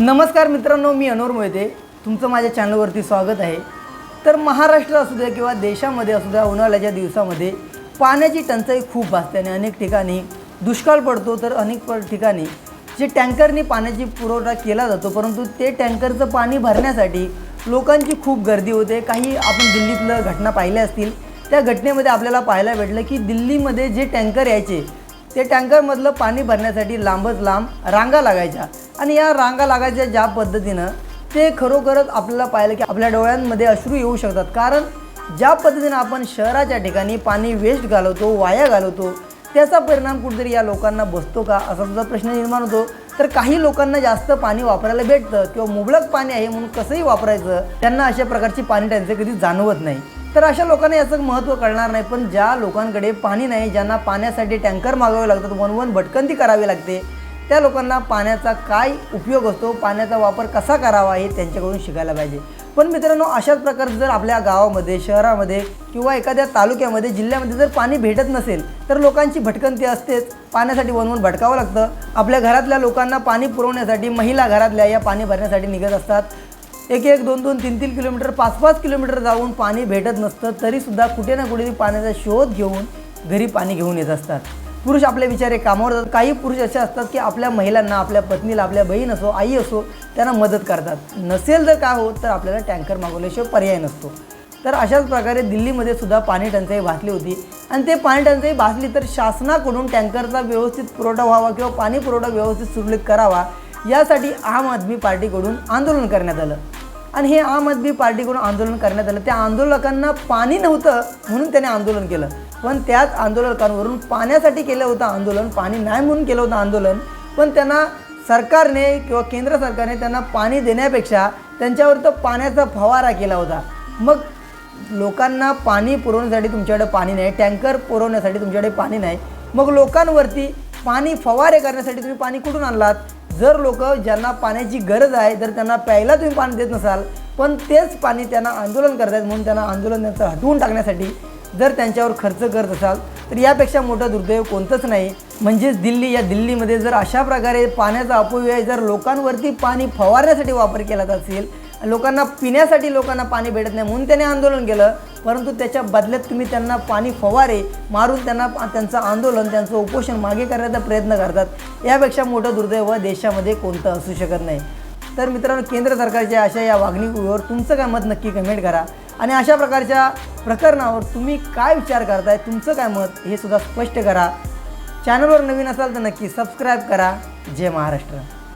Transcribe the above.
नमस्कार मित्रांनो मी अनोर मोहिते. तुमचं माझ्या चॅनलवरती स्वागत आहे. तर महाराष्ट्र असू द्या किंवा देशामध्ये असू द्या उन्हाळ्याच्या दिवसामध्ये पाण्याची टंचाई खूप भासते आणि अनेक ठिकाणी दुष्काळ पडतो. तर अनेक ठिकाणी जे टँकरनी पाण्याची पुरवठा केला जातो परंतु ते टँकरचं पाणी भरण्यासाठी लोकांची खूप गर्दी होते. काही आपण दिल्लीतलं घटना पाहिल्या असतील. त्या घटनेमध्ये आपल्याला पाहायला भेटलं की दिल्लीमध्ये जे टँकर यायचे ते टँकरमधलं पाणी भरण्यासाठी लांबच लांब रांगा लागायच्या. आणि या रांगा लागायच्या ज्या पद्धतीनं ते खरोखरच आपल्याला पाहिलं की आपल्या डोळ्यांमध्ये अश्रू येऊ शकतात. कारण ज्या पद्धतीनं आपण शहराच्या ठिकाणी पाणी वेस्ट घालवतो वाया घालवतो त्याचा परिणाम कुठेतरी या लोकांना बसतो का? असा सुद्धा प्रश्न निर्माण होतो. तर काही लोकांना जास्त पाणी वापरायला भेटतं किंवा मुबलक पाणी आहे म्हणून कसंही वापरायचं त्यांना अशा प्रकारची पाणी टंचाई कधी जाणवत नाही. तर अशा लोकांना याचं महत्त्व कळणार नाही पण ज्या लोकांकडे पाणी नाही ज्यांना पाण्यासाठी टँकर मागावे लागतात वन वन भटकंती करावी लागते त्या लोकांना पाण्याचा काय उपयोग असतो पाण्याचा वापर कसा करावा हे त्यांच्याकडून शिकायला पाहिजे. पण मित्रांनो अशाच प्रकारचं जर आपल्या गावामध्ये शहरामध्ये किंवा एखाद्या तालुक्यामध्ये जिल्ह्यामध्ये जर पाणी भेटत नसेल तर लोकांची भटकंती असतेच. पाण्यासाठी वनवून भटकावं लागतं. आपल्या घरातल्या लोकांना पाणी पुरवण्यासाठी महिला घरातल्या या पाणी भरण्यासाठी निघत असतात. एक एक दोन दोन तीन तीन किलोमीटर पाच पाच किलोमीटर जाऊन पाणी भेटत नसतं तरीसुद्धा कुठे ना कुठे पाण्याचा शोध घेऊन घरी पाणी घेऊन येत असतात. पुरुष आपले विचारे कामावर जातात. काही पुरुष असे असतात की आपल्या महिलांना आपल्या पत्नीला आपल्या बहीण असो आई असो त्यांना मदत करतात. नसेल जर काय होत तर आपल्याला टँकर मागवल्याशिवाय पर्याय नसतो. तर अशाच प्रकारे दिल्लीमध्ये सुद्धा पाणी टंचाई भासली होती. आणि ते पाणी टंचाई भासली तर शासनाकडून टँकरचा व्यवस्थित पुरवठा व्हावा किंवा पाणी पुरवठा व्यवस्थित सुरळीत करावा यासाठी आम आदमी पार्टीकडून आंदोलन करण्यात आलं. आणि हे आम आदमी पार्टीकडून आंदोलन करण्यात आलं. त्या आंदोलकांना पाणी नव्हतं म्हणून त्याने आंदोलन केलं. पण त्याच आंदोलकांवरून पाण्यासाठी केलं होतं आंदोलन पाणी नाही म्हणून केलं होतं आंदोलन. पण त्यांना सरकारने किंवा केंद्र सरकारने त्यांना पाणी देण्यापेक्षा त्यांच्यावर तर पाण्याचा फवारा केला होता. मग लोकांना पाणी पुरवण्यासाठी तुमच्याकडे पाणी नाही टँकर पुरवण्यासाठी तुमच्याकडे पाणी नाही. मग लोकांवरती पाणी फवारे करण्यासाठी तुम्ही पाणी कुठून आणलात? जर लोक ज्यांना पाण्याची गरज आहे तर त्यांना प्यायला तुम्ही पाणी देत नसाल पण तेच पाणी त्यांना आंदोलन करतायत म्हणून त्यांना आंदोलन त्यांचं हटवून टाकण्यासाठी जर त्यांच्यावर खर्च करत असाल तर यापेक्षा मोठं दुर्दैव कोणतंच नाही. म्हणजेच दिल्ली या दिल्लीमध्ये जर अशा प्रकारे पाण्याचा अपव्यय जर लोकांवरती पाणी फवारण्यासाठी वापर केला जात असेल लोकांना पिण्यासाठी लोकांना पाणी भेटत नाही म्हणून त्याने आंदोलन केलं परंतु त्याच्या बदल्यात तुम्ही त्यांना पाणी फवारे मारून त्यांना त्यांचं आंदोलन त्यांचं उपोषण मागे करण्याचा प्रयत्न करतात. यापेक्षा मोठं दुर्दैव देशामध्ये कोणतं असू शकत नाही. तर मित्रांनो केंद्र सरकारच्या अशा या वागणुकीवर तुमचं काय मत नक्की कमेंट करा. आणि अशा प्रकारच्या प्रकरणावर तुम्ही काय विचार करताय तुमचं काय मत हे सुद्धा स्पष्ट करा. चॅनलवर नवीन असाल तर नक्की सबस्क्राईब करा. जय महाराष्ट्र.